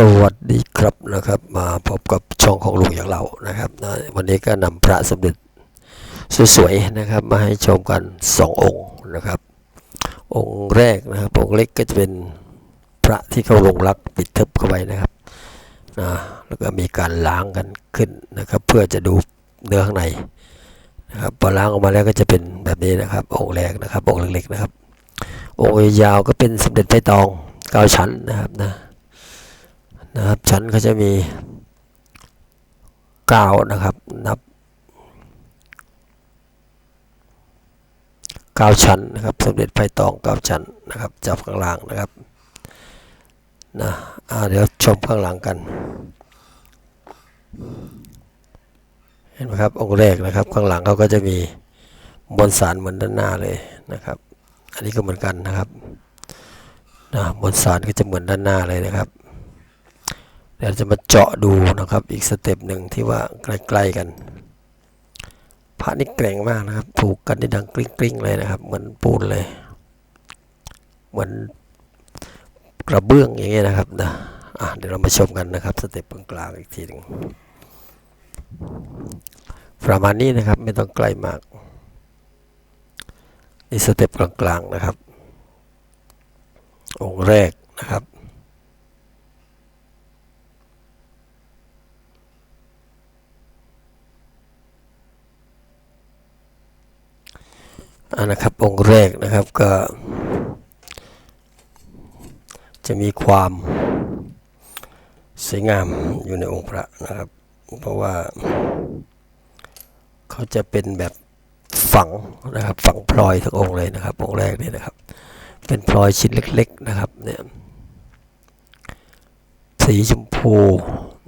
สวัสดีครับนะครับ มาพบกับช่องของลุงอย่างเรานะครับนะวันนี้ก็นำพระสมเด็จสวยๆนะครับ มาให้ชมกันสององค์นะครับ องค์แรกนะครับองค์เล็กก็จะเป็นพระที่เขาลงรักปิดทึบเข้าไปนะครับนะแล้วก็มีการล้างกันขึ้นนะครับ เพื่อจะดูเนื้อข้างในนะครับพอล้างออกมาแล้วก็จะเป็นแบบนี้นะครับ องค์แรกนะครับองค์เล็กๆนะครับ องค์ยาวก็เป็นสมเด็จไพตองเก้าชั้นนะครับนะ นะครับ ชั้นก็จะมีเก้านะครับนับเก้าชั้นนะครับสมเด็จไผ่ตองเก้าชั้นนะครับจับข้างล่างนะครับนะเดี๋ยวชมข้างหลังกัน เห็นไหมครับองค์แรกนะครับ ข้างหลังเขาก็จะมีมวลสารเหมือนด้านหน้าเลยนะครับ อันนี้ก็เหมือนกันนะครับนะมวลสารก็จะเหมือนด้านหน้าเลยนะครับ ดี๋ยวจะมาเจาะดูนะครับ อีกสเต็ปหนึ่งที่ว่าใกล้ๆกันพระนี่แกร่งมากนะครับ ถูกกันนี่ดังกริ้งๆเลยนะครับ เหมือนปูนเลย เหมือนกระเบื้องอย่างเงี้ยนะครับนะอะเดี๋ยวเรามาชมกันนะครับสเต็ปกลางๆอีกทีหนึ่งประมาณนี้นะครับไม่ต้องไกลมากนี่สเต็ปกลางๆนะครับ องค์แรกนะครับ อันนะครับองค์แรกนะครับก็ จะมีความสวยงามอยู่ในองค์พระนะครับ เพราะว่าเขาจะเป็นแบบฝังนะครับฝังพลอยทั้งองค์เลยนะครับ องค์แรกนี่นะครับ เป็นพลอยชิ้นเล็ก ๆนะครับเนี่ยสีชมพู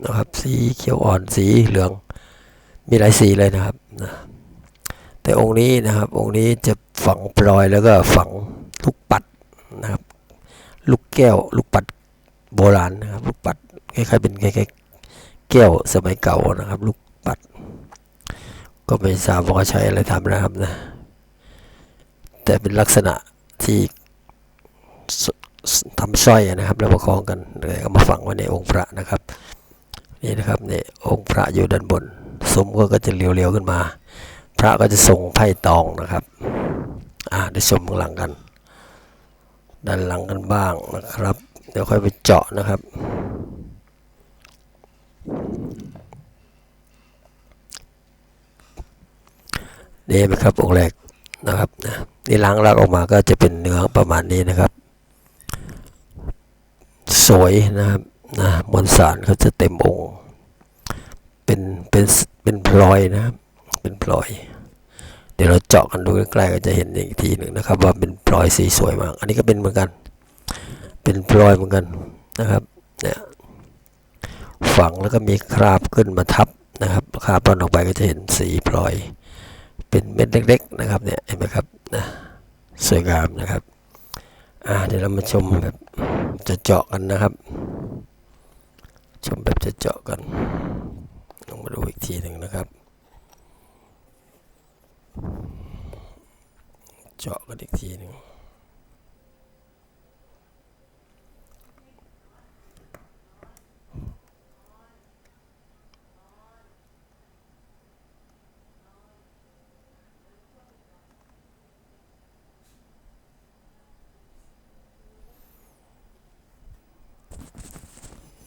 นะครับ สีเขียวอ่อนสีเหลือง มีหลายสีเลยนะครับนะ แต่องค์นี้นะครับองค์นี้จะฝังพลอยแล้วก็ฝังลูกปัดนะครับ ลูกแก้วลูกปัดโบราณนะครับ ลูกปัดคล้ายๆเป็นคล้ายๆแก้วสมัยเก่านะครับ ลูกปัด ก็ไม่ทราบว่าใช้อะไรทำนะครับนะแต่เป็นลักษณะที่ทำสร้อยนะครับแล้วประคองกันเลยเอามาฝังไว้ในองค์พระนะครับนี่นะครับนี่องค์พระอยู่ด้านบนสมก็จะเรียวๆขึ้นมา ระก็จะส่งไพ่ตองนะครับ อ่าได้ชมข้างหลังกัน ด้านหลังกันบ้างนะครับ เดี๋ยวค่อยไปเจาะนะครับ นี่ไหมครับองค์แรกนะครับนะนี่ล้างลากออกมาก็จะเป็นเนื้อประมาณนี้นะครับ สวยนะครับนะมวลสารเขาจะเต็มองค์เป็นเป็นเป็นพลอยนะครับเป็นพลอย เดี๋ยวเราเจาะกันดูใกล้ๆก็จะเห็นอีกทีหนึ่งนะครับ ว่าเป็นพลอยสีสวยมาก อันนี้ก็เป็นเหมือนกัน เป็นพลอยเหมือนกันนะครับเนี่ยฝังแล้วก็มีคราบขึ้นมาทับนะครับคราบตอนออกไปก็จะเห็นสีพลอย เป็นเม็ดเล็ก ๆ นะครับเนี่ยเห็นไหมครับนะสวยงามนะครับอ่าเดี๋ยวเรามาชมแบบจะเจาะกันนะครับ ชมแบบจะเจาะกันลองมาดูอีกทีหนึ่งนะครับ เจาะกันอีกทีหนึ่ง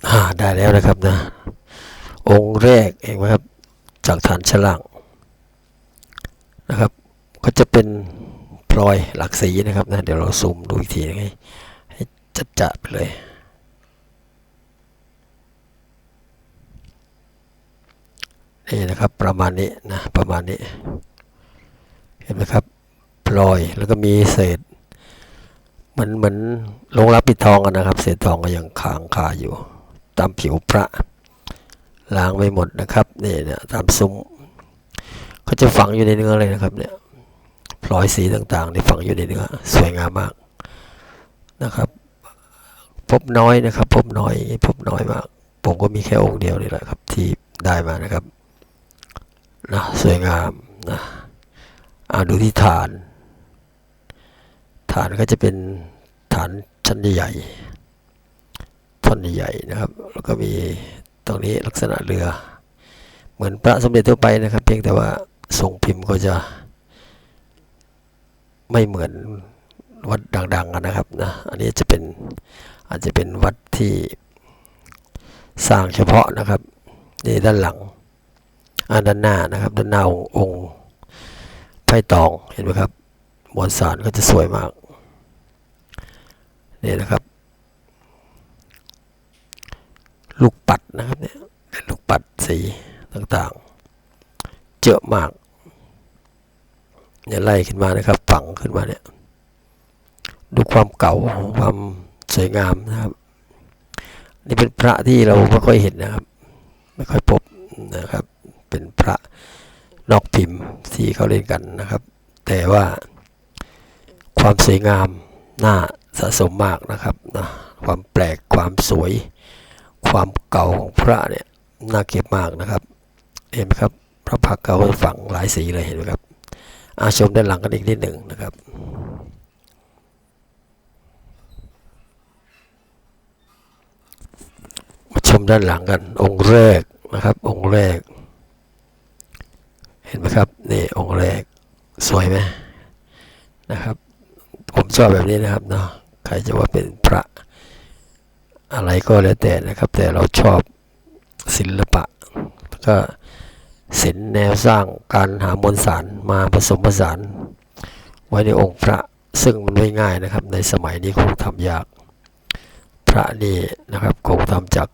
อ่าได้แล้วนะครับนะ องค์แรกเองนะครับ จากฐานฉลังนะครับ ก็จะเป็น พลอยหลากสีนะครับนะเดี๋ยวเราซูมดูอีกทีนะให้ให้จัดไปเลย นี่นะครับประมาณนี้นะประมาณนี้ เห็นไหมครับพลอยแล้วก็มีเศษเหมือนเหมือนลงรับปิดทองกันนะครับ เศษทองก็ยังค้างคาอยู่ ตามผิวพระล้างไม่หมดนะครับนี่เนี่ยตามซุ้มเขาจะฝังอยู่ในเนื้อเลยนะครับเนี่ย พลอยสีต่างๆที่ฝังอยู่ในเนื้อสวยงามมากนะครับ พบน้อยนะครับ พบน้อยพบน้อยมาก ผมก็มีแค่องค์เดียวนี่แหละครับที่ได้มานะครับนะสวยงามนะอ่าดูที่ฐาน ฐานก็จะเป็นฐานชั้นใหญ่ท่อนใหญ่ๆนะครับแล้วก็มีตรงนี้ลักษณะเรือ เหมือนพระสมเด็จทั่วไปนะครับ เพียงแต่ว่าทรงพิมพ์ก็จะ ไม่เหมือนวัดดังๆนะครับนะอันนี้จะเป็นอาจจะเป็นวัดที่สร้างเฉพาะนะครับนี่ด้านหลังอ่าด้านหน้านะครับ ด้านหน้าองค์องค์ไผ่ตองเห็นไหมครับมวลสารก็จะสวยมากนี่นะครับ ลูกปัดนะครับเนี่ยเป็นลูกปัดสีต่างๆเยอะมากเนี่ยไล่ขึ้นมานะครับ ฝังขึ้นมาเนี่ยดูความเก่าความสวยงามนะครับ นี่เป็นพระที่เราไม่ค่อยเห็นนะครับ ไม่ค่อยพบนะครับ เป็นพระนอกพิมพ์ที่เขาเล่นกันนะครับ แต่ว่าความสวยงามน่าสะสมมากนะครับนะความแปลกความสวย ความเก่าของพระเนี่ยน่าเก็บมากนะครับ เห็นไหมครับ พระพักตร์เก่าฝังหลายสีเลยเห็นไหมครับ อาชมด้านหลังกันอีกนิดหนึ่งนะครับมาชมด้านหลังกัน องค์แรกนะครับ องค์แรก เห็นไหมครับนี่องค์แรกสวยไหมนะครับ ผมชอบแบบนี้นะครับเนาะใครจะว่าเป็นพระอะไรก็แล้วแต่นะครับ แต่เราชอบศิลปะก็ ศิลป์แนวสร้างการหามวลสารมาผสมผสาน ไว้ในองค์พระซึ่งมันไม่ง่ายนะครับ ในสมัยนี้คงทำยาก พระนี่นะครับคงทำจาก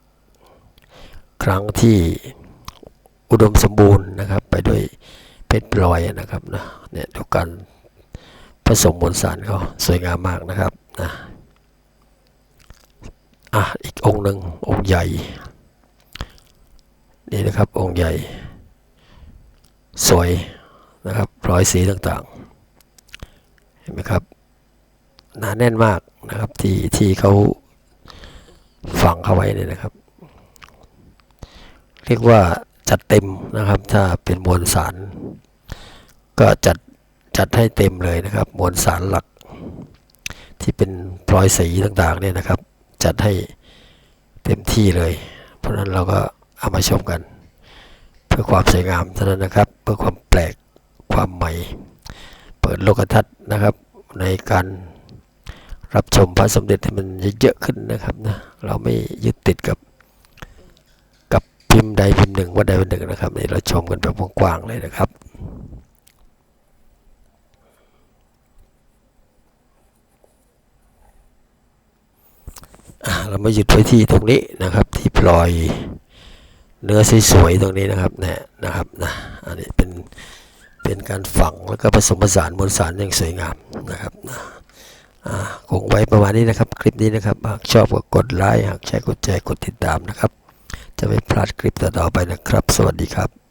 ครั้งที่อุดมสมบูรณ์นะครับ ไปด้วยเพชรพลอยนะครับนะเนี่ยดูการผสมมวลสารเขาสวยงามมากนะครับนะอะอีกองค์หนึ่งองค์ใหญ่ นี่นะครับองค์ใหญ่ สวยนะครับรอยสีต่างๆ เห็นไหมครับหนาแน่นมากนะครับที่ที่เขาฝังเข้าไว้เนี่ยนะครับ เรียกว่าจัดเต็มนะครับ ถ้าเป็นมวลสาร ก็จัดจัดให้เต็มเลยนะครับ มวลสารหลัก ที่เป็นพลอยสีต่างๆเนี่ยนะครับ จัดให้เต็มที่เลย เพราะฉะนั้นเราก็เอามาชมกัน เพื่อความสวยงามเท่านั้นนะครับ เพื่อความแปลกความใหม่ เปิดโลกทัศน์นะครับในการรับชมพระสมเด็จให้มันเยอะๆขึ้นนะครับนะเราไม่ยึดติดกับกับพิมพ์ใดพิมพ์หนึ่งว่าใดเป็นหนึ่งนะครับนี่เราชมกันแบบกว้างๆเลยนะครับเรามาหยุดไว้ที่ตรงนี้นะครับที่พลอย เนื้อสวยๆตรงนี้นะครับเนี่ยนะครับนะอันนี้เป็นเป็นการฝังแล้วก็ผสมผสานมวลสารอย่างสวยงามนะครับนะคงไว้ประมาณนี้นะครับ คลิปนี้นะครับหากชอบก็กดไลค์หากใช่กดแชร์กดติดตามนะครับ จะไม่พลาดคลิปต่อๆไปนะครับ สวัสดีครับ